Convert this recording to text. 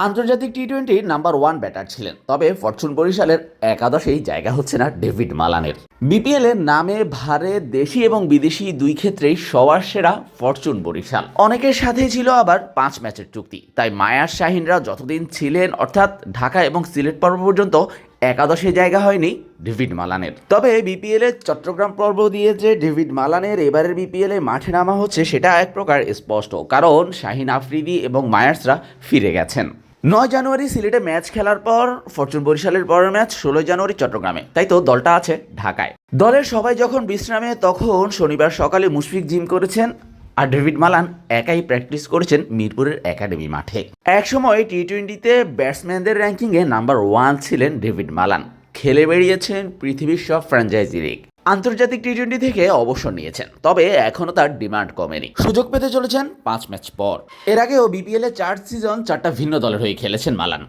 আন্তর্জাতিক টি টোয়েন্টির number one batter ছিলেন, তবে ফরচুন বরিশালের একাদশেই জায়গা হচ্ছে না ডেভিড মালানের। বিপিএল এর নামে ভারে দেশি এবং বিদেশি দুই ক্ষেত্রেই সবার সেরা ফরচুন বরিশাল। অনেকের সাথেই ছিল আবার পাঁচ ম্যাচের চুক্তি, তাই মায়ার শাহিনরা যতদিন ছিলেন, অর্থাৎ ঢাকা এবং সিলেট পর্ব পর্যন্ত একাদশে জায়গা হয়নি ডেভিড মালানের। তবে বিপিএল চট্টগ্রাম পর্ব দিয়ে যে ডেভিড মালানের, এবারের বিপিএল এ মাঠে নামা হচ্ছে সেটা এক প্রকার স্পষ্ট, কারণ শাহিন আফ্রিদি এবং মায়ার্সরা ফিরে গেছেন। নয় জানুয়ারি সিলেটে ম্যাচ খেলার পর, ফরচুন বরিশালের পরের ম্যাচ, ষোলোই জানুয়ারি চট্টগ্রামে। তাই তো দলটা আছে ঢাকায়। দলের সবাই যখন বিশ্রামে, তখন শনিবার সকালে মুশফিক জিম করেছেন আর ডেভিড মালান একাই প্র্যাকটিস করেছেন মিরপুরের একাডেমি মাঠে। একসময় টি টোয়েন্টিতে ব্যাটসম্যানদের র্যাঙ্কিংয়ে নাম্বার ওয়ান ছিলেন ডেভিড মালান। খেলে বেরিয়েছেন পৃথিবীর সব ফ্র্যাঞ্চাইজি লিগ। আন্তর্জাতিক টি টোয়েন্টি থেকে অবসর নিয়েছেন, তবে এখনও তার ডিমান্ড কমেনি। সুযোগ পেতে চলেছেন পাঁচ ম্যাচ পর। এর আগেও বিপিএল চার সিজন চারটা ভিন্ন দলের হয়ে খেলেছেন মালান।